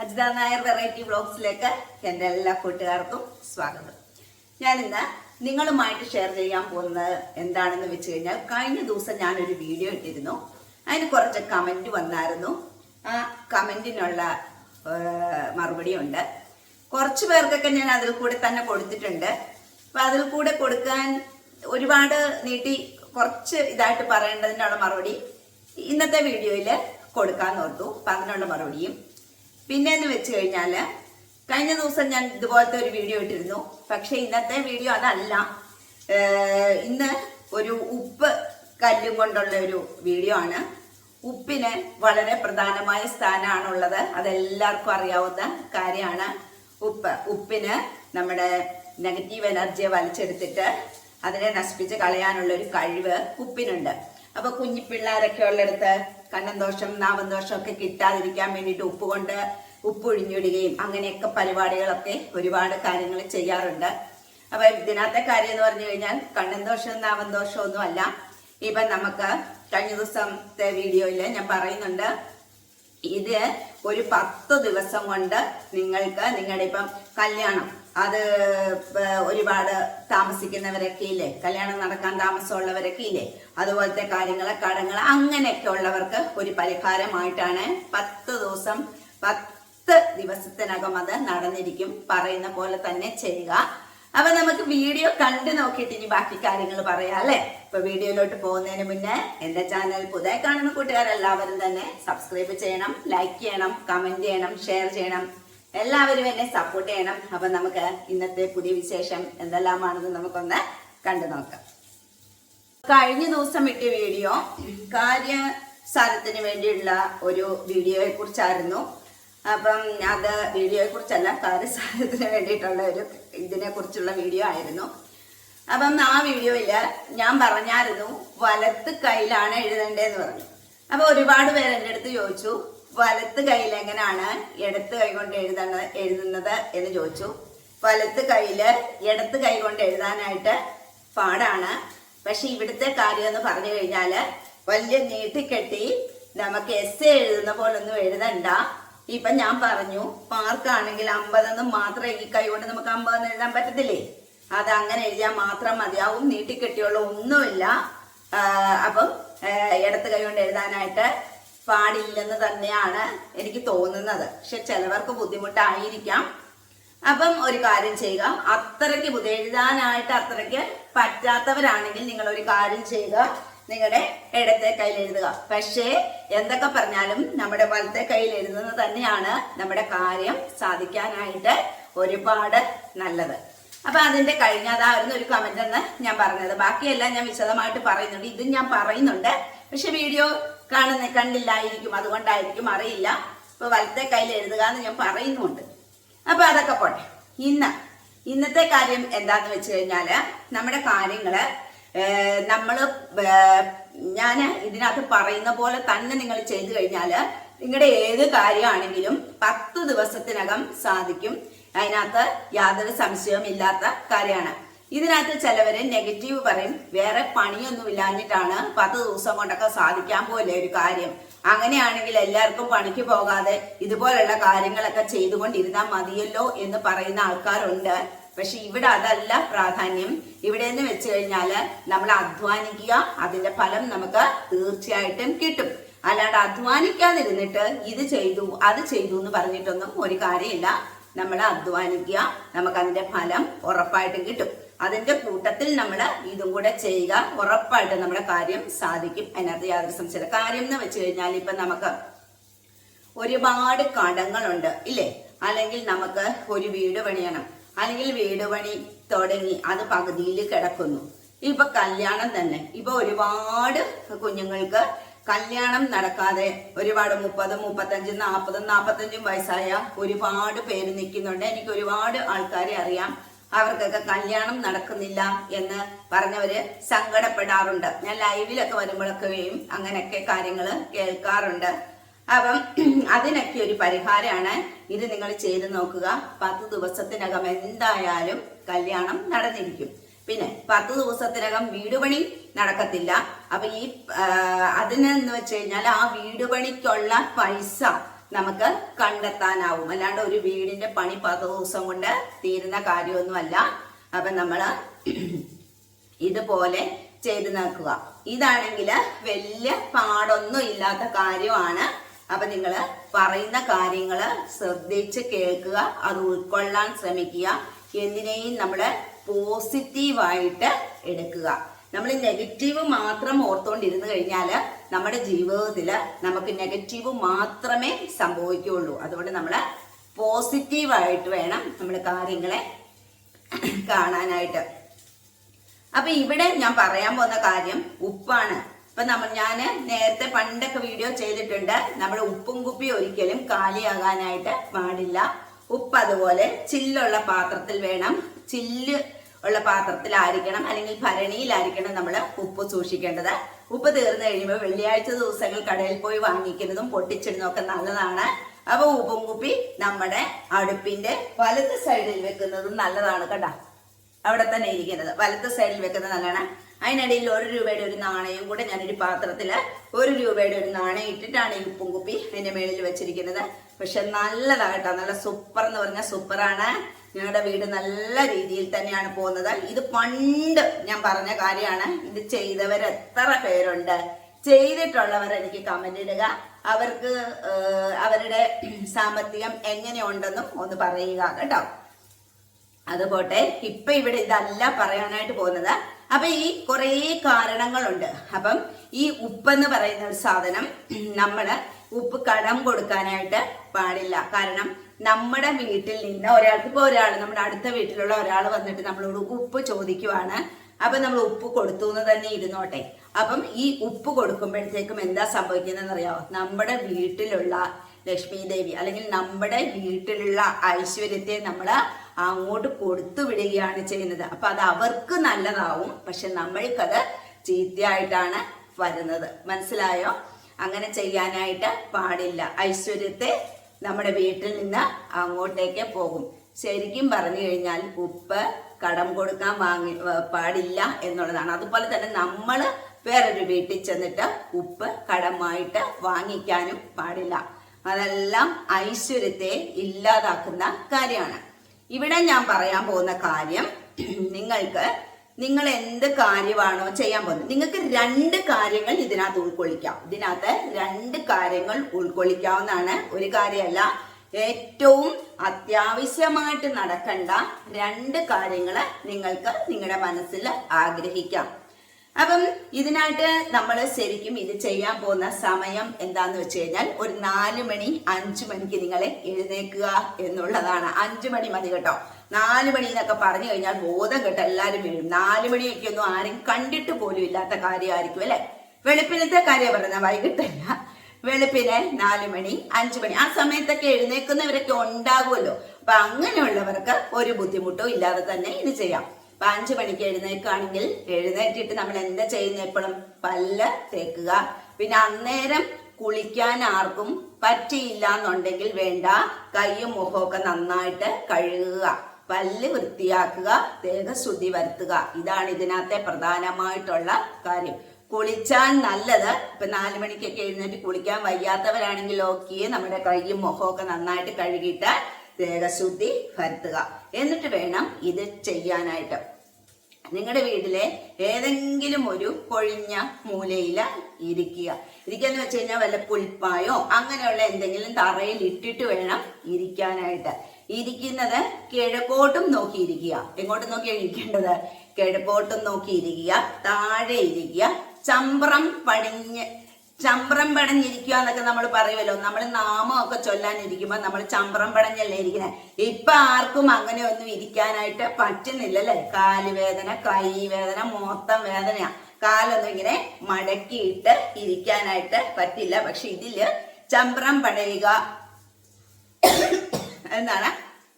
Ajitha Nair variety വ്ളോഗ്സിലേക്ക് എന്റെ എല്ലാ കൂട്ടുകാർക്കും സ്വാഗതം. ഞാനിന്ന് നിങ്ങളുമായിട്ട് ഷെയർ ചെയ്യാൻ പോകുന്നത് എന്താണെന്ന് വെച്ച് കഴിഞ്ഞാൽ കഴിഞ്ഞ ദിവസം ഞാനൊരു വീഡിയോ ഇട്ടിരുന്നു. അതിന് കുറച്ച് കമന്റ് വന്നായിരുന്നു. ആ കമന്റിനുള്ള മറുപടിയുണ്ട്. കുറച്ച് പേർക്കൊക്കെ ഞാൻ അതിൽ കൂടെ തന്നെ കൊടുത്തിട്ടുണ്ട്. അപ്പം അതിൽ കൂടെ കൊടുക്കാൻ ഒരുപാട് നീട്ടി കുറച്ച് ഇതായിട്ട് പറയേണ്ടതിനുള്ള മറുപടി ഇന്നത്തെ വീഡിയോയിൽ കൊടുക്കാൻ ഓർത്തു. അപ്പം അതിനുള്ള മറുപടിയും പിന്നെ എന്ന് വെച്ച് കഴിഞ്ഞാൽ കഴിഞ്ഞ ദിവസം ഞാൻ ഇതുപോലത്തെ ഒരു വീഡിയോ ഇട്ടിരുന്നു. പക്ഷെ ഇന്നത്തെ വീഡിയോ അതല്ല. ഇന്ന് ഒരു ഉപ്പ് കല്ലും കൊണ്ടുള്ള ഒരു വീഡിയോ ആണ്. ഉപ്പിന് വളരെ പ്രധാനമായ സ്ഥാനമാണുള്ളത് അതെല്ലാവർക്കും അറിയാവുന്ന കാര്യമാണ് ഉപ്പ്. ഉപ്പിന് നമ്മുടെ നെഗറ്റീവ് എനർജിയെ വലിച്ചെടുത്തിട്ട് അതിനെ നശിപ്പിച്ച് കളയാനുള്ള ഒരു കഴിവ് ഉപ്പിനുണ്ട്. അപ്പൊ കുഞ്ഞിപ്പിള്ളേരൊക്കെ ഉള്ളിടത്ത് നാവൻ ദോഷം ഒക്കെ കിട്ടാതിരിക്കാൻ വേണ്ടിയിട്ട് ഉപ്പ് കൊണ്ട് ഉപ്പ് ഒഴിഞ്ഞിടുകയും അങ്ങനെയൊക്കെ പരിപാടികളൊക്കെ ഒരുപാട് കാര്യങ്ങൾ ചെയ്യാറുണ്ട്. അപ്പൊ ഇതിനകത്തെ കാര്യം എന്ന് പറഞ്ഞു കഴിഞ്ഞാൽ നാവൻ ദോഷം ഒന്നും അല്ല. ഇപ്പൊ നമുക്ക് കഴിഞ്ഞ ദിവസത്തെ വീഡിയോയിൽ ഞാൻ പറയുന്നുണ്ട്. ഇത് ഒരു പത്ത് ദിവസം കൊണ്ട് നിങ്ങൾക്ക് നിങ്ങളുടെ ഇപ്പം കല്യാണം അത് ഒരുപാട് താമസിക്കുന്നവരൊക്കെ ഇല്ലേ? കല്യാണം നടക്കാൻ താമസമുള്ളവരൊക്കെ ഇല്ലേ? അതുപോലത്തെ കാര്യങ്ങൾ കടങ്ങൾ അങ്ങനെയൊക്കെ ഉള്ളവർക്ക് ഒരു പരിഹാരമായിട്ടാണ് പത്ത് ദിവസം പത്ത് ദിവസത്തിനകം അത് നടന്നിരിക്കും. പറയുന്ന പോലെ തന്നെ ചെയ്യുക. അപ്പൊ നമുക്ക് വീഡിയോ കണ്ടു നോക്കിയിട്ട് ഇനി ബാക്കി കാര്യങ്ങൾ പറയാം അല്ലെ? ഇപ്പൊ വീഡിയോയിലോട്ട് പോകുന്നതിന് മുന്നേ എന്റെ ചാനൽ പുതിയ കാണുന്ന കൂട്ടുകാരെല്ലാവരും തന്നെ സബ്സ്ക്രൈബ് ചെയ്യണം ലൈക്ക് ചെയ്യണം കമന്റ് ചെയ്യണം ഷെയർ ചെയ്യണം. എല്ലാവരും എന്നെ സപ്പോർട്ട് ചെയ്യണം. അപ്പൊ നമുക്ക് ഇന്നത്തെ പുതിയ വിശേഷം എന്തെല്ലാമാണെന്ന് നമുക്കൊന്ന് കണ്ടു നോക്കാം. കഴിഞ്ഞ ദിവസം ഇട്ട വീഡിയോ കാര്യ കാര്യസാരത്തിന് വേണ്ടിയുള്ള ഒരു വീഡിയോയെ കുറിച്ചായിരുന്നു അപ്പം അത് വീഡിയോയെ കുറിച്ചല്ല കാര്യസാരത്തിന് വേണ്ടിയിട്ടുള്ള ഒരു ഇതിനെ കുറിച്ചുള്ള വീഡിയോ ആയിരുന്നു. അപ്പം ആ വീഡിയോയിൽ ഞാൻ പറഞ്ഞായിരുന്നു വലത്ത് കയ്യിലാണ് എഴുതേണ്ടതെന്ന് പറഞ്ഞു. അപ്പൊ ഒരുപാട് പേര് എന്റെ അടുത്ത് ചോദിച്ചു വലത്ത് കയ്യിൽ എങ്ങനെയാണ് ഇടത്ത് കൈ കൊണ്ട് എഴുതണ എഴുതുന്നത് എന്ന് ചോദിച്ചു. വലത്ത് കയ്യിൽ ഇടത്ത് കൈ കൊണ്ട് എഴുതാനായിട്ട് പാടാണ്. പക്ഷെ ഇവിടുത്തെ കാര്യം എന്ന് പറഞ്ഞു കഴിഞ്ഞാൽ വലിയ നീട്ടിക്കെട്ടി നമുക്ക് എസ് എഴുതുന്ന പോലൊന്നും എഴുതണ്ട. ഇപ്പൊ ഞാൻ പറഞ്ഞു മാർക്കാണെങ്കിൽ അമ്പതെന്ന് മാത്രമേ ഈ കൈ കൊണ്ട് നമുക്ക് അമ്പതെന്ന് എഴുതാൻ പറ്റത്തില്ലേ? അത് അങ്ങനെ എഴുതിയാൽ മാത്രം മതിയാവും നീട്ടിക്കെട്ടിയുള്ള ഒന്നുമില്ല. അപ്പം ഇടത്ത് കൈ കൊണ്ട് എഴുതാനായിട്ട് പാടില്ലെന്ന് തന്നെയാണ് എനിക്ക് തോന്നുന്നത്. പക്ഷെ ചിലവർക്ക് ബുദ്ധിമുട്ടായിരിക്കാം. അപ്പം ഒരു കാര്യം ചെയ്യുക. അത്രയ്ക്ക് എഴുതാനായിട്ട് അത്രയ്ക്ക് പറ്റാത്തവരാണെങ്കിൽ നിങ്ങൾ ഒരു കാര്യം ചെയ്യുക. നിങ്ങളുടെ ഇടത്തെ കയ്യിൽ എഴുതുക. പക്ഷേ എന്തൊക്കെ പറഞ്ഞാലും നമ്മുടെ വലത്തെ കയ്യിൽ എഴുതുന്നത് തന്നെയാണ് നമ്മുടെ കാര്യം സാധിക്കാനായിട്ട് ഒരുപാട് നല്ലത്. അപ്പൊ അതിന്റെ കഴിഞ്ഞതായിരുന്നു ഒരു കമന്റ് എന്ന് ഞാൻ പറഞ്ഞത്. ബാക്കിയെല്ലാം ഞാൻ വിശദമായിട്ട് പറയുന്നുണ്ട്. ഇതും ഞാൻ പറയുന്നുണ്ട്. പക്ഷെ വീഡിയോ കാണുന്ന കണ്ടില്ലായിരിക്കും അതുകൊണ്ടായിരിക്കും അറിയില്ല. ഇപ്പൊ വലത്തെ കയ്യിൽ എഴുതുക എന്ന് ഞാൻ പറയുന്നുണ്ട്. അപ്പൊ അതൊക്കെ പോട്ടെ. ഇന്ന് ഇന്നത്തെ കാര്യം എന്താന്ന് വെച്ച് കഴിഞ്ഞാൽ നമ്മുടെ കാര്യങ്ങൾ നമ്മൾ ഞാൻ ഇതിനകത്ത് പറയുന്ന പോലെ തന്നെ നിങ്ങൾ ചെയ്തു കഴിഞ്ഞാൽ നിങ്ങളുടെ ഏത് കാര്യമാണെങ്കിലും പത്ത് ദിവസത്തിനകം സാധിക്കും. അതിനകത്ത് യാതൊരു സംശയവും ഇല്ലാത്ത കാര്യമാണ്. ഇതിനകത്ത് ചിലവര് നെഗറ്റീവ് പറയും. വേറെ പണിയൊന്നും ഇല്ലാഞ്ഞിട്ടാണ് പത്ത് ദിവസം കൊണ്ടൊക്കെ സാധിക്കാൻ പോലെ ഒരു കാര്യം. അങ്ങനെയാണെങ്കിൽ എല്ലാവർക്കും പണിക്ക് പോകാതെ ഇതുപോലുള്ള കാര്യങ്ങളൊക്കെ ചെയ്തുകൊണ്ടിരുന്നാൽ മതിയല്ലോ എന്ന് പറയുന്ന ആൾക്കാരുണ്ട്. പക്ഷെ ഇവിടെ അതല്ല പ്രാധാന്യം. ഇവിടെ എന്ന് വെച്ച് കഴിഞ്ഞാൽ നമ്മൾ അധ്വാനിക്കുക അതിന്റെ ഫലം നമുക്ക് തീർച്ചയായിട്ടും കിട്ടും. അല്ലാണ്ട് അധ്വാനിക്കാതിരുന്നിട്ട് ഇത് ചെയ്തു അത് ചെയ്തു എന്ന് പറഞ്ഞിട്ടൊന്നും ഒരു കാര്യമില്ല. നമ്മൾ അധ്വാനിക്കുക നമുക്ക് അതിന്റെ ഫലം ഉറപ്പായിട്ടും കിട്ടും. അതിന്റെ കൂട്ടത്തിൽ നമ്മൾ ഇതും കൂടെ ചെയ്യുക. ഉറപ്പായിട്ട് നമ്മുടെ കാര്യം സാധിക്കും. അതിനകത്ത് യാതൊരു സംശയമില്ല. കാര്യം എന്ന് വെച്ച് കഴിഞ്ഞാൽ ഇപ്പൊ നമുക്ക് ഒരുപാട് കടങ്ങളുണ്ട് ഇല്ലേ? അല്ലെങ്കിൽ നമുക്ക് ഒരു വീട് പണിയണം അല്ലെങ്കിൽ വീട് പണി തുടങ്ങി അത് പകുതിയിൽ കിടക്കുന്നു. ഇപ്പൊ കല്യാണം തന്നെ. ഇപ്പൊ ഒരുപാട് കുഞ്ഞുങ്ങൾക്ക് കല്യാണം നടക്കാതെ ഒരുപാട് മുപ്പത് മുപ്പത്തഞ്ചും നാൽപ്പതും നാൽപ്പത്തഞ്ചും വയസ്സായ ഒരുപാട് പേര് നിൽക്കുന്നുണ്ട്. എനിക്ക് ഒരുപാട് ആൾക്കാരെ അറിയാം. അവർക്കൊക്കെ കല്യാണം നടക്കുന്നില്ല എന്ന് പറഞ്ഞവര് സങ്കടപ്പെടാറുണ്ട്. ഞാൻ ലൈവിലൊക്കെ വരുമ്പോഴൊക്കെയും അങ്ങനെയൊക്കെ കാര്യങ്ങൾ കേൾക്കാറുണ്ട്. അപ്പം അതിനൊക്കെ ഒരു പരിഹാരമാണ്. ഇത് നിങ്ങൾ ചെയ്ത് നോക്കുക. പത്ത് ദിവസത്തിനകം എന്തായാലും കല്യാണം നടന്നിരിക്കും. പിന്നെ പത്ത് ദിവസത്തിനകം വീടുപണി നടക്കത്തില്ല. അപ്പൊ ഈ അതിനെന്ന് വെച്ച് കഴിഞ്ഞാൽ ആ വീടുപണിക്കുള്ള പൈസ നമുക്ക് കണ്ടെത്താനാവും. അല്ലാണ്ട് ഒരു വീടിന്റെ പണി പത്ത് ദിവസം കൊണ്ട് തീരുന്ന കാര്യമൊന്നുമല്ല. അപ്പൊ നമ്മൾ ഇതുപോലെ ചെയ്ത് നോക്കുക. ഇതാണെങ്കിൽ വലിയ പാടൊന്നും ഇല്ലാത്ത കാര്യമാണ്. അപ്പൊ നിങ്ങൾ പറയുന്ന കാര്യങ്ങൾ ശ്രദ്ധിച്ച് കേൾക്കുക അത് ഉൾക്കൊള്ളാൻ ശ്രമിക്കുക. എന്തിനേയും നമ്മൾ പോസിറ്റീവായിട്ട് എടുക്കുക. നമ്മൾ നെഗറ്റീവ് മാത്രം ഓർത്തുകൊണ്ടിരുന്നു കഴിഞ്ഞാൽ നമ്മുടെ ജീവിതത്തിൽ നമുക്ക് നെഗറ്റീവ് മാത്രമേ സംഭവിക്കുകയുള്ളൂ. അതുകൊണ്ട് നമ്മൾ പോസിറ്റീവായിട്ട് വേണം നമ്മൾ കാര്യങ്ങളെ കാണാനായിട്ട്. അപ്പൊ ഇവിടെ ഞാൻ പറയാൻ പോകുന്ന കാര്യം ഉപ്പാണ്. ഇപ്പൊ നമ്മൾ ഞാൻ നേരത്തെ പണ്ടൊക്കെ വീഡിയോ ചെയ്തിട്ടുണ്ട്. നമ്മുടെ ഉപ്പും കുപ്പി ഒരിക്കലും കാലിയാകാനായിട്ട് പാടില്ല. ഉപ്പ് അതുപോലെ ചില്ലുള്ള പാത്രത്തിൽ വേണം ചില്ല് ഉള്ള പാത്രത്തിലായിരിക്കണം അല്ലെങ്കിൽ ഭരണിയിലായിരിക്കണം നമ്മൾ ഉപ്പ് സൂക്ഷിക്കേണ്ടത്. ഉപ്പ് തീർന്നു കഴിയുമ്പോൾ വെള്ളിയാഴ്ച ദിവസങ്ങൾ കടയിൽ പോയി വാങ്ങിക്കുന്നതും പൊട്ടിച്ചിടുന്നതും ഒക്കെ നല്ലതാണ്. അപ്പൊ ഉപ്പും കുപ്പി നമ്മുടെ അടുപ്പിന്റെ വലത് സൈഡിൽ വെക്കുന്നതും നല്ലതാണ് കേട്ടാ. അവിടെ തന്നെ ഇരിക്കുന്നത്. വലത്ത് സൈഡിൽ വെക്കുന്നത് നല്ലതാണ്. അതിനിടയിൽ ഒരു രൂപയുടെ ഒരു നാണയം കൂടെ ഞാനൊരു പാത്രത്തിൽ ഒരു രൂപയുടെ ഒരു നാണയം ഇട്ടിട്ടാണ് ഈ ഉപ്പും കുപ്പി അതിന്റെ മേളിൽ വെച്ചിരിക്കുന്നത്. പക്ഷെ നല്ലതാകട്ടോ നല്ല സൂപ്പർ എന്ന് പറഞ്ഞാൽ സൂപ്പറാണ് ഞങ്ങളുടെ വീട് നല്ല രീതിയിൽ തന്നെയാണ് പോകുന്നത്. ഇത് പണ്ട് ഞാൻ പറഞ്ഞ കാര്യമാണ്. ഇത് ചെയ്തവർ എത്ര പേരുണ്ട്? ചെയ്തിട്ടുള്ളവർ എനിക്ക് കമന്റ് ഇടുക. അവർക്ക് അവരുടെ സാമ്പത്തികം എങ്ങനെയുണ്ടെന്നും ഒന്ന് പറയുക കേട്ടോ. അതുപോട്ടെ ഇപ്പൊ ഇവിടെ ഇതല്ല പറയാനായിട്ട് പോകുന്നത്. അപ്പൊ ഈ കുറേ കാരണങ്ങളുണ്ട്. അപ്പം ഈ ഉപ്പെന്ന് പറയുന്ന ഒരു സാധനം നമ്മൾ ഉപ്പ് കടം കൊടുക്കാനായിട്ട് പാടില്ല. കാരണം നമ്മുടെ വീട്ടിൽ നിന്ന് ഒരാൾക്ക് ഇപ്പൊ ഒരാൾ നമ്മുടെ അടുത്ത വീട്ടിലുള്ള ഒരാൾ വന്നിട്ട് നമ്മളോട് ഉപ്പ് ചോദിക്കുവാണ്. അപ്പൊ നമ്മൾ ഉപ്പ് കൊടുത്തു എന്ന് തന്നെ ഇരുന്നോട്ടെ. അപ്പം ഈ ഉപ്പ് കൊടുക്കുമ്പോഴത്തേക്കും എന്താ സംഭവിക്കുന്നതെന്ന് അറിയാമോ നമ്മുടെ വീട്ടിലുള്ള ലക്ഷ്മി ദേവി അല്ലെങ്കിൽ നമ്മുടെ വീട്ടിലുള്ള ഐശ്വര്യത്തെ നമ്മൾ അങ്ങോട്ട് കൊടുത്തു വിടുകയാണ് ചെയ്യുന്നത്. അപ്പൊ അത് അവർക്ക് നല്ലതാവും. പക്ഷെ നമ്മൾക്കത് ചീത്തയായിട്ടാണ് വരുന്നത്. മനസ്സിലായോ? അങ്ങനെ ചെയ്യാനായിട്ട് പാടില്ല. ഐശ്വര്യത്തെ നമ്മുടെ വീട്ടിൽ നിന്ന് അങ്ങോട്ടേക്ക് പോകും. ശരിക്കും പറഞ്ഞു കഴിഞ്ഞാൽ ഉപ്പ് കടം കൊടുക്കാൻ വാങ്ങി പാടില്ല എന്നുള്ളതാണ്. അതുപോലെ തന്നെ നമ്മൾ വേറൊരു വീട്ടിൽ ചെന്നിട്ട് ഉപ്പ് കടമായിട്ട് വാങ്ങിക്കാനും പാടില്ല. അതെല്ലാം ഐശ്വര്യത്തെ ഇല്ലാതാക്കുന്ന കാര്യമാണ്. ഇവിടെ ഞാൻ പറയാൻ പോകുന്ന കാര്യം നിങ്ങൾക്ക് നിങ്ങൾ എന്ത് കാര്യമാണോ ചെയ്യാൻ പോകുന്നത്. നിങ്ങൾക്ക് രണ്ട് കാര്യങ്ങൾ ഇതിനകത്ത് ഉൾക്കൊള്ളിക്കാം. ഇതിനകത്ത് രണ്ട് കാര്യങ്ങൾ ഉൾക്കൊള്ളിക്കാവുന്നതാണ്. ഒരു കാര്യമല്ല ഏറ്റവും അത്യാവശ്യമായിട്ട് നടക്കേണ്ട രണ്ട് കാര്യങ്ങൾ നിങ്ങൾക്ക് നിങ്ങളുടെ മനസ്സിൽ ആഗ്രഹിക്കാം. അപ്പം ഇതിനായിട്ട് നമ്മൾ ശരിക്കും ഇത് ചെയ്യാൻ പോകുന്ന സമയം എന്താന്ന് വെച്ച് കഴിഞ്ഞാൽ ഒരു നാല് മണി അഞ്ചു മണിക്ക് നിങ്ങളെ എഴുന്നേക്കുക എന്നുള്ളതാണ്. അഞ്ചു മണി മതി കേട്ടോ. നാല് മണി എന്നൊക്കെ പറഞ്ഞു കഴിഞ്ഞാൽ ബോധം കേട്ട് എല്ലാവരും വീഴും. നാല് മണിയൊക്കെ ഒന്നും ആരും കണ്ടിട്ട് പോലും ഇല്ലാത്ത കാര്യമായിരിക്കും അല്ലെ? വെളുപ്പിനത്തെ കാര്യം പറഞ്ഞ വൈകിട്ടല്ല. വെളുപ്പിനെ നാല് മണി അഞ്ചു മണി. ആ സമയത്തൊക്കെ എഴുന്നേൽക്കുന്നവരൊക്കെ ഉണ്ടാകുമല്ലോ. അപ്പൊ അങ്ങനെയുള്ളവർക്ക് ഒരു ബുദ്ധിമുട്ടും ഇല്ലാതെ തന്നെ ഇത് ചെയ്യാം. അപ്പൊ അഞ്ചു മണിക്ക് എഴുന്നേൽക്കുകയാണെങ്കിൽ എഴുന്നേറ്റിട്ട് നമ്മൾ എന്താ ചെയ്യുന്ന എപ്പോഴും? പല്ല് തേക്കുക. പിന്നെ അന്നേരം കുളിക്കാൻ ആർക്കും പറ്റിയില്ല എന്നുണ്ടെങ്കിൽ വേണ്ട. കൈയും മുഖമൊക്കെ നന്നായിട്ട് കഴുകുക. പല്ല് വൃത്തിയാക്കുക ദേഹശുദ്ധി വരുത്തുക. ഇതാണ് ഇതിനകത്തെ പ്രധാനമായിട്ടുള്ള കാര്യം. കുളിച്ചാൽ നല്ലത്. ഇപ്പൊ നാല് മണിക്കൊക്കെ എഴുന്നേറ്റ് കുളിക്കാൻ വയ്യാത്തവരാണെങ്കിൽ ഓക്കെ നമ്മുടെ കൈയും മുഖമൊക്കെ നന്നായിട്ട് കഴുകിയിട്ട് ദേഹശുദ്ധി വരുത്തുക. എന്നിട്ട് വേണം ഇത് ചെയ്യാനായിട്ട്. നിങ്ങളുടെ വീട്ടിലെ ഏതെങ്കിലും ഒരു കൊഴിഞ്ഞ മൂലയില ഇരിക്കുക. ഇരിക്കാന്ന് വെച്ച് കഴിഞ്ഞാൽ വല്ല പുൽപ്പായോ അങ്ങനെയുള്ള എന്തെങ്കിലും തറയിൽ ഇട്ടിട്ട് വേണം ഇരിക്കാനായിട്ട്. ഇരിക്കുന്നത് കിഴക്കോട്ടും നോക്കിയിരിക്കുക. എങ്ങോട്ട് നോക്കി ഇരിക്കേണ്ടത്? കിഴക്കോട്ടും നോക്കിയിരിക്കുക താഴെ ഇരിക്കുക. ചമ്പ്രം പടിഞ്ഞ് ചമ്പ്രം പടഞ്ഞിരിക്കുക എന്നൊക്കെ നമ്മൾ പറയുമല്ലോ. നമ്മൾ നാമമൊക്കെ ചൊല്ലാനിരിക്കുമ്പോൾ നമ്മൾ ചമ്പ്രം പടഞ്ഞല്ലേ ഇരിക്കുന്നത്. ഇപ്പൊ ആർക്കും അങ്ങനെ ഒന്നും ഇരിക്കാനായിട്ട് പറ്റുന്നില്ല പറ്റുന്നില്ലല്ലേ? കാലുവേദന കൈവേദന മൊത്തം വേദനയാ. കാലൊന്നും ഇങ്ങനെ മടക്കിയിട്ട് ഇരിക്കാനായിട്ട് പറ്റില്ല. പക്ഷെ ഇതിൽ ചമ്പ്രം പടയുക എന്നാണ്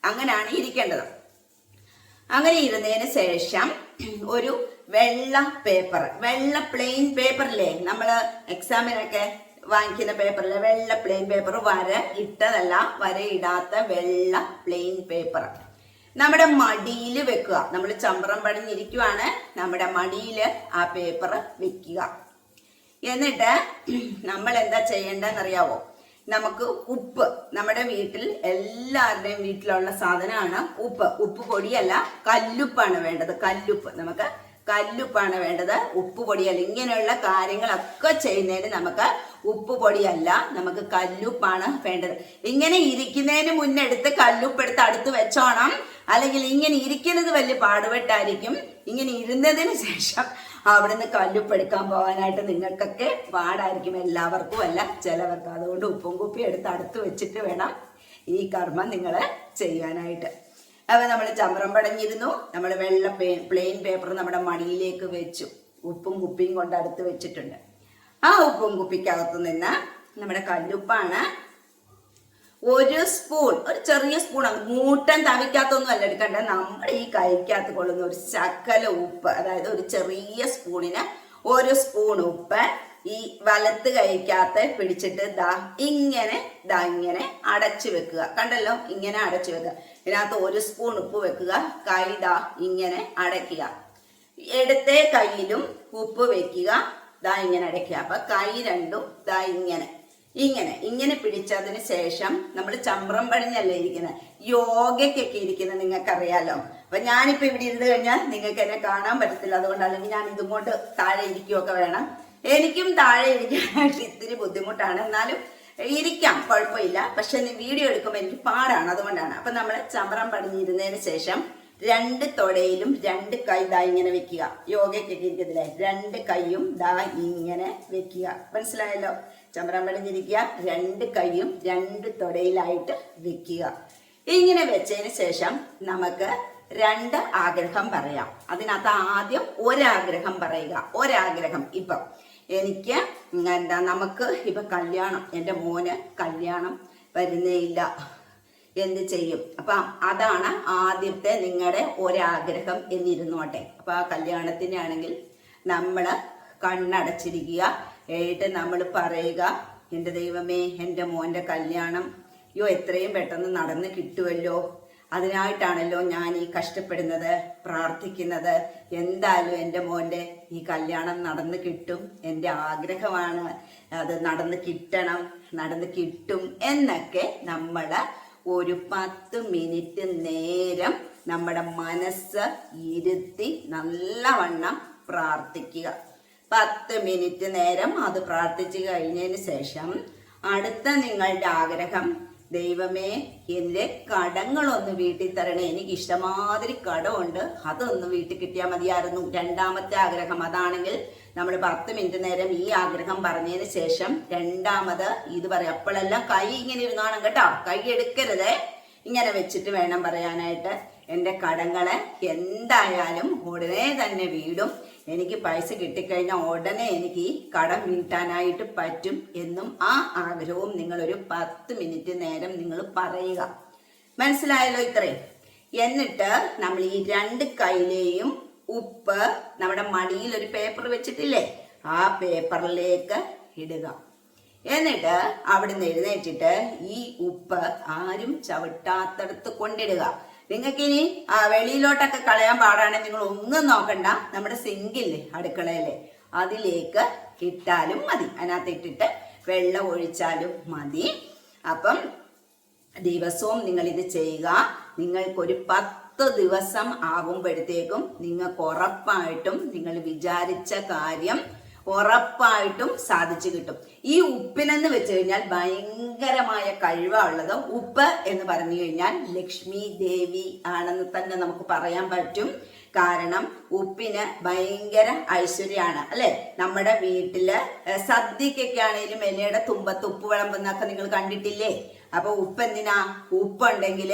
അങ്ങനെയാണ് ഇരിക്കേണ്ടത്. അങ്ങനെ ഇരുന്നതിന് ശേഷം ഒരു വെള്ള പേപ്പർ വെള്ള പ്ലെയിൻ പേപ്പറില്ലേ നമ്മൾ എക്സാമിനൊക്കെ വാങ്ങിക്കുന്ന പേപ്പറിലെ വെള്ള പ്ലെയിൻ പേപ്പർ വര ഇട്ടതല്ല ഇടാത്ത വെള്ള പ്ലെയിൻ പേപ്പർ നമ്മുടെ മടിയിൽ വെക്കുക. നമ്മൾ ചമ്പ്രം പടിഞ്ഞിരിക്കുവാണ്. നമ്മുടെ മടിയിൽ ആ പേപ്പർ വെക്കുക. എന്നിട്ട് നമ്മൾ എന്താ ചെയ്യേണ്ടതെന്നറിയാവോ? നമുക്ക് ഉപ്പ്. നമ്മുടെ വീട്ടിൽ എല്ലാവരുടെയും വീട്ടിലുള്ള സാധനമാണ് ഉപ്പ്. ഉപ്പ് പൊടിയല്ല കല്ലുപ്പാണ് വേണ്ടത്. കല്ലുപ്പ്. നമുക്ക് കല്ലുപ്പാണ് വേണ്ടത്. ഉപ്പ് പൊടിയല്ല. ഇങ്ങനെയുള്ള കാര്യങ്ങളൊക്കെ ചെയ്യുന്നതിന് നമുക്ക് ഉപ്പ് പൊടിയല്ല നമുക്ക് കല്ലുപ്പാണ് വേണ്ടത്. ഇങ്ങനെ ഇരിക്കുന്നതിന് മുന്നെടുത്ത് കല്ലുപ്പ് എടുത്ത് അടുത്ത് വെച്ചോണം. അല്ലെങ്കിൽ ഇങ്ങനെ ഇരിക്കുന്നത് വലിയ പാടുപെട്ടായിരിക്കും. ഇങ്ങനെ ഇരുന്നതിന് ശേഷം അവിടുന്ന് കല്ലുപ്പെടുക്കാൻ പോകാനായിട്ട് നിങ്ങൾക്കൊക്കെ പാടായിരിക്കും എല്ലാവർക്കും അല്ല ചിലവർക്ക് അതുകൊണ്ട് ഉപ്പും കുപ്പി എടുത്ത് അടുത്ത് വെച്ചിട്ട് വേണം ഈ കർമ്മം നിങ്ങൾ ചെയ്യാനായിട്ട്. അപ്പോൾ നമ്മൾ ചമ്രം പടഞ്ഞിരുന്നു. നമ്മൾ വെള്ള പ്ലെയിൻ പേപ്പർ നമ്മുടെ മടിയിലേക്ക് വെച്ചു. ഉപ്പും കുപ്പിയും കൊണ്ട് അടുത്ത് വെച്ചിട്ടുണ്ട്. ആ ഉപ്പും കുപ്പിക്കകത്ത് നിന്ന് നമ്മുടെ കല്ലുപ്പാണ് ഒരു സ്പൂൺ ഒരു ചെറിയ സ്പൂൺ മൂട്ടൻ തവിക്കാത്തൊന്നും അല്ല എടുക്കണ്ട. നമ്മുടെ ഈ കൈക്കകത്ത് കൊള്ളുന്ന ഒരു ശക്കല ഉപ്പ് അതായത് ഒരു ചെറിയ സ്പൂണിന് ഒരു സ്പൂൺ ഉപ്പ് ഈ വലത്ത് കൈക്കകത്ത് പിടിച്ചിട്ട് ദാ ഇങ്ങനെ ദാ ഇങ്ങനെ അടച്ചു വെക്കുക. കണ്ടല്ലോ? ഇങ്ങനെ അടച്ചു വെക്കുക. ഇതിനകത്ത് ഒരു സ്പൂൺ ഉപ്പ് വെക്കുക. കൈ ദാ ഇങ്ങനെ അടയ്ക്കുക. ഇടത്തെ കയ്യിലും ഉപ്പ് വെക്കുക. ദാ ഇങ്ങനെ അടയ്ക്കുക. അപ്പൊ കൈ രണ്ടും ദാ ഇങ്ങനെ. ഇങ്ങനെ ഇങ്ങനെ പിടിച്ചതിന് ശേഷം നമ്മൾ ചമ്പ്രം പണിഞ്ഞല്ലേ ഇരിക്കുന്നത് യോഗയ്ക്കൊക്കെ ഇരിക്കുന്നത് നിങ്ങൾക്കറിയാലോ. അപ്പൊ ഞാനിപ്പോ ഇവിടെ ഇരുന്ന് കഴിഞ്ഞാൽ നിങ്ങൾക്ക് എന്നെ കാണാൻ പറ്റത്തില്ല. അതുകൊണ്ട് അല്ലെങ്കിൽ ഞാൻ ഇതും കൊണ്ട് താഴെ ഇരിക്കുകയൊക്കെ വേണം. എനിക്കും താഴെ ഇരിക്കാനായിട്ട് ഇത്തിരി ബുദ്ധിമുട്ടാണ്. എന്നാലും ഇരിക്കാം കുഴപ്പമില്ല. പക്ഷെ വീഡിയോ എടുക്കുമ്പോൾ എനിക്ക് പാടാണ്. അതുകൊണ്ടാണ്. അപ്പൊ നമ്മൾ ചമ്പ്രം പണിഞ്ഞിരുന്നതിന് ശേഷം രണ്ട് തൊടയിലും രണ്ട് കൈ ദാ ഇങ്ങനെ വെക്കുക. യോഗയ്ക്കൊക്കെ ഇരിക്കത്തില്ലേ? രണ്ട് കൈയും ദാ ഇങ്ങനെ വെക്കുക. മനസ്സിലായല്ലോ? പണിഞ്ഞിരിക്കുക രണ്ട് കൈയും രണ്ട് തൊടയിലായിട്ട് വെക്കുക. ഇങ്ങനെ വെച്ചതിന് ശേഷം നമുക്ക് രണ്ട് ആഗ്രഹം പറയാം. അതിനകത്ത് ആദ്യം ഒരാഗ്രഹം പറയുക. ഒരാഗ്രഹം ഇപ്പം. എനിക്ക് എന്താ നമുക്ക് ഇപ്പൊ കല്യാണം എന്റെ മോന് കല്യാണം വരുന്നേയില്ല. എന്ത് ചെയ്യും? അപ്പൊ അതാണ് ആദ്യത്തെ നിങ്ങളുടെ ഒരാഗ്രഹം എന്നിരുന്നോട്ടെ. അപ്പൊ ആ കല്യാണത്തിനാണെങ്കിൽ നമ്മൾ കണ്ണടച്ചിരിക്കുക. ഏട്ട് നമ്മൾ പറയുക എന്റെ ദൈവമേ എന്റെ മോന്റെ കല്യാണം അയ്യോ എത്രയും പെട്ടെന്ന് നടന്ന് കിട്ടുമല്ലോ അതിനായിട്ടാണല്ലോ ഞാൻ ഈ കഷ്ടപ്പെടുന്നത് പ്രാർത്ഥിക്കുന്നത്. എന്തായാലും എന്റെ മോന്റെ ഈ കല്യാണം നടന്ന് കിട്ടും. എന്റെ ആഗ്രഹമാണ് അത് നടന്ന് കിട്ടണം നടന്ന് കിട്ടും എന്നൊക്കെ നമ്മൾ ഒരു പത്ത് മിനിറ്റ് നേരം നമ്മുടെ മനസ്സ് ഇരുത്തി നല്ലവണ്ണം പ്രാർത്ഥിക്കുക. പത്ത് മിനിറ്റ് നേരം അത് പ്രാർത്ഥിച്ചു കഴിഞ്ഞതിന് ശേഷം അടുത്ത നിങ്ങളുടെ ആഗ്രഹം ദൈവമേ എന്റെ കടങ്ങളൊന്ന് വീട്ടിൽ തരണേ. എനിക്ക് ഇഷ്ടമാതിരി കടമുണ്ട്. അതൊന്ന് വീട്ടിൽ കിട്ടിയാൽ മതിയായിരുന്നു. രണ്ടാമത്തെ ആഗ്രഹം അതാണെങ്കിൽ നമ്മൾ പത്ത് മിനിറ്റ് നേരം ഈ ആഗ്രഹം പറഞ്ഞതിന് ശേഷം രണ്ടാമത് ഇത് പറയാം. അപ്പോഴെല്ലാം കൈ ഇങ്ങനെ ഇരുന്നാണ് കേട്ടോ. കൈ എടുക്കരുത്. ഇങ്ങനെ വെച്ചിട്ട് വേണം പറയാനായിട്ട്. എന്റെ കടങ്ങളെ എന്തായാലും ഉടനെ തന്നെ വീടും എനിക്ക് പൈസ കിട്ടിക്കഴിഞ്ഞാൽ ഉടനെ എനിക്ക് ഈ കടം വീട്ടാനായിട്ട് പറ്റും എന്നും ആ ആഗ്രഹവും നിങ്ങളൊരു പത്ത് മിനിറ്റ് നേരം നിങ്ങൾ പറയുക. മനസ്സിലായല്ലോ ഇത്രയും എന്നിട്ട് നമ്മൾ ഈ രണ്ട് കൈയിലെയും ഉപ്പ് നമ്മുടെ മടിയിൽ ഒരു പേപ്പർ വെച്ചിട്ടില്ലേ? ആ പേപ്പറിലേക്ക് ഇടുക. എന്നിട്ട് അവിടുന്ന് എഴുന്നേറ്റിട്ട് ഈ ഉപ്പ് ആരും ചവിട്ടാത്തടത്ത് കൊണ്ടിടുക. നിങ്ങൾക്കിനി വെളിയിലോട്ടൊക്കെ കളയാൻ പാടാണെങ്കിൽ നിങ്ങൾ ഒന്നും നോക്കണ്ട. നമ്മുടെ സിങ്കില്ലേ അടുക്കളയിലെ. അതിലേക്ക് ഇട്ടാലും മതി. അതിനകത്ത് ഇട്ടിട്ട് വെള്ളം ഒഴിച്ചാലും മതി. അപ്പം ദിവസവും നിങ്ങൾ ഇത് ചെയ്യുക. നിങ്ങൾക്കൊരു പത്ത് ദിവസം ആകുമ്പോഴത്തേക്കും നിങ്ങൾക്ക് ഉറപ്പായിട്ടും നിങ്ങൾ വിചാരിച്ച കാര്യം ഉറപ്പായിട്ടും സാധിച്ചു കിട്ടും. ഈ ഉപ്പിനെന്ന് വെച്ച് കഴിഞ്ഞാൽ ഭയങ്കരമായ കഴിവുള്ളത് ഉപ്പ് എന്ന് പറഞ്ഞു കഴിഞ്ഞാൽ ലക്ഷ്മി ദേവി ആണെന്ന് തന്നെ നമുക്ക് പറയാൻ പറ്റും. കാരണം ഉപ്പിന് ഭയങ്കര ഐശ്വര്യമാണ് അല്ലെ? നമ്മുടെ വീട്ടിൽ സദ്യക്കൊക്കെ ആണെങ്കിലും എലയുടെ തുമ്പത്ത് ഉപ്പ് വിളമ്പുന്നൊക്കെ നിങ്ങൾ കണ്ടിട്ടില്ലേ? അപ്പൊ ഉപ്പ് എന്തിനാ ഉപ്പുണ്ടെങ്കിൽ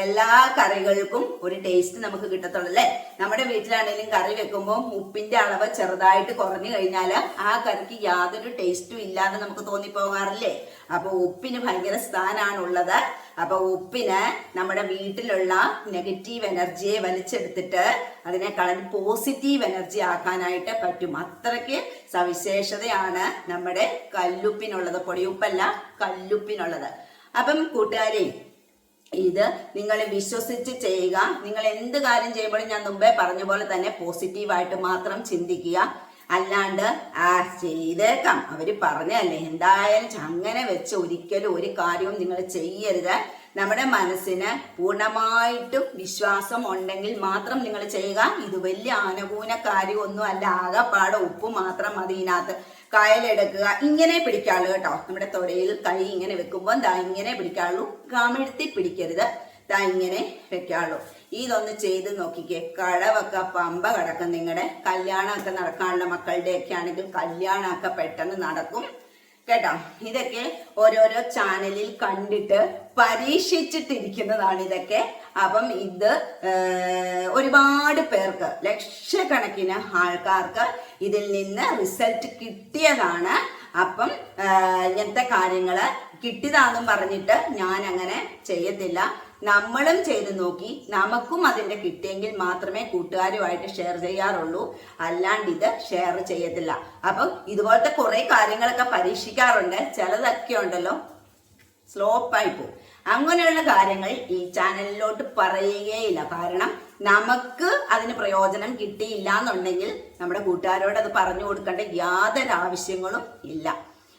എല്ലാ കറികൾക്കും ഒരു ടേസ്റ്റ് നമുക്ക് കിട്ടത്തുള്ളൂ അല്ലേ? നമ്മുടെ വീട്ടിലാണെങ്കിലും കറി വെക്കുമ്പോൾ ഉപ്പിന്റെ അളവ് ചെറുതായിട്ട് കുറഞ്ഞു കഴിഞ്ഞാൽ ആ കറിക്ക് യാതൊരു ടേസ്റ്റും ഇല്ലാതെ നമുക്ക് തോന്നിപ്പോകാറില്ലേ? അപ്പൊ ഉപ്പിന് ഭയങ്കര സ്ഥാനാണുള്ളത്. അപ്പൊ ഉപ്പിന് നമ്മുടെ വീട്ടിലുള്ള നെഗറ്റീവ് എനർജിയെ വലിച്ചെടുത്തിട്ട് അതിനെ കളഞ്ഞ് പോസിറ്റീവ് എനർജി ആക്കാനായിട്ട് പറ്റും. അത്രയ്ക്ക് സവിശേഷതയാണ് നമ്മുടെ കല്ലുപ്പിനുള്ളത്. പൊടിയുപ്പല്ല കല്ലുപ്പിനുള്ളത്. അപ്പം കൂട്ടുകാരെ ഇത് നിങ്ങൾ വിശ്വസിച്ച് ചെയ്യുക. നിങ്ങൾ എന്ത് കാര്യം ചെയ്യുമ്പോഴും ഞാൻ മുമ്പേ പറഞ്ഞ പോലെ തന്നെ പോസിറ്റീവായിട്ട് മാത്രം ചിന്തിക്കുക. അല്ലാണ്ട് ആ ചെയ്തേക്കാം. അവർ പറഞ്ഞല്ലേ എന്തായാലും അങ്ങനെ വെച്ച് ഒരിക്കലും ഒരു കാര്യവും നിങ്ങൾ ചെയ്യരുത്. നമ്മുടെ മനസ്സിന് പൂർണമായിട്ടും വിശ്വാസം ഉണ്ടെങ്കിൽ മാത്രം നിങ്ങൾ ചെയ്യുക. ഇത് വലിയ ആനുകൂല കാര്യമൊന്നും അല്ല ആകെപ്പാടെ ഉപ്പ് മാത്രം മതി ഇതിനകത്ത്. കായലെടുക്കുക. ഇങ്ങനെ പിടിക്കാളൂ കേട്ടോ. നമ്മുടെ തൊടയിൽ കൈ ഇങ്ങനെ വെക്കുമ്പോൾ ദാ ഇങ്ങനെ പിടിക്കാളൂ കമിഴ്ത്തി പിടിക്കരുത്. ദാ ഇങ്ങനെ വെക്കാളൂ ഇതൊന്ന് ചെയ്ത് നോക്കിക്കേ. കടവൊക്കെ പമ്പ കിടക്കും നിങ്ങളുടെ കല്യാണമൊക്കെ നടക്കാനുള്ള മക്കളുടെ ഒക്കെ ആണെങ്കിൽ കല്യാണമൊക്കെ പെട്ടെന്ന് നടക്കും. കേട്ടോ. ഇതൊക്കെ ഓരോരോ ചാനലിൽ കണ്ടിട്ട് പരീക്ഷിച്ചിട്ടിരിക്കുന്നതാണ് ഇതൊക്കെ. അപ്പം ഇത് ഒരുപാട് പേർക്ക് ലക്ഷക്കണക്കിന് ആൾക്കാർക്ക് ഇതിൽ നിന്ന് റിസൾട്ട് കിട്ടിയതാണ്. അപ്പം ഇങ്ങനത്തെ കാര്യങ്ങൾ കിട്ടിയതാണെന്നും പറഞ്ഞിട്ട് ഞാൻ അങ്ങനെ ചെയ്യത്തില്ല. നമ്മളും ചെയ്ത് നോക്കി നമുക്കും അതിന്റെ കിട്ടിയെങ്കിൽ മാത്രമേ കൂട്ടുകാരുമായിട്ട് ഷെയർ ചെയ്യാറുള്ളൂ. അല്ലാണ്ട് ഇത് ഷെയർ ചെയ്യത്തില്ല. അപ്പം ഇതുപോലത്തെ കുറേ കാര്യങ്ങളൊക്കെ പരീക്ഷിക്കാറുണ്ട്. ചിലതൊക്കെ ഉണ്ടല്ലോ സ്ലോപ്പായി പോകും. അങ്ങനെയുള്ള കാര്യങ്ങൾ ഈ ചാനലിലോട്ട് പറയുകയില്ല. കാരണം നമുക്ക് അതിന് പ്രയോജനം കിട്ടിയില്ല എന്നുണ്ടെങ്കിൽ നമ്മുടെ കൂട്ടുകാരോട് അത് പറഞ്ഞു കൊടുക്കേണ്ട യാതൊരു ആവശ്യങ്ങളും ഇല്ല.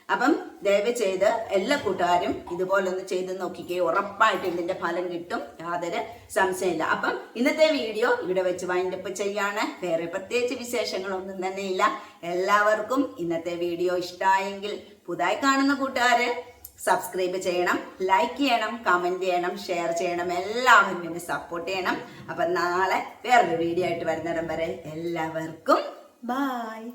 അപ്പം ദയവ് ചെയ്ത് എല്ലാ കൂട്ടുകാരും ഇതുപോലൊന്ന് ചെയ്ത് നോക്കിക്കേ. ഉറപ്പായിട്ട് ഇതിന്റെ ഫലം കിട്ടും. യാതൊരു സംശയമില്ല. അപ്പം ഇന്നത്തെ വീഡിയോ ഇവിടെ വെച്ച് വൈൻഡപ്പ് ചെയ്യാണ്. വേറെ പ്രത്യേകിച്ച് വിശേഷങ്ങളൊന്നും തന്നെ ഇല്ല എല്ലാവർക്കും ഇന്നത്തെ വീഡിയോ ഇഷ്ടമായെങ്കിൽ പുതുതായി കാണുന്ന കൂട്ടുകാര് സബ്സ്ക്രൈബ് ചെയ്യണം ലൈക്ക് ചെയ്യണം കമന്റ് ചെയ്യണം ഷെയർ ചെയ്യണം എല്ലാവരും എന്നെ സപ്പോർട്ട് ചെയ്യണം. അപ്പം നാളെ വേറൊരു വീഡിയോ ആയിട്ട് വരുന്നിടം വരെ എല്ലാവർക്കും ബായ്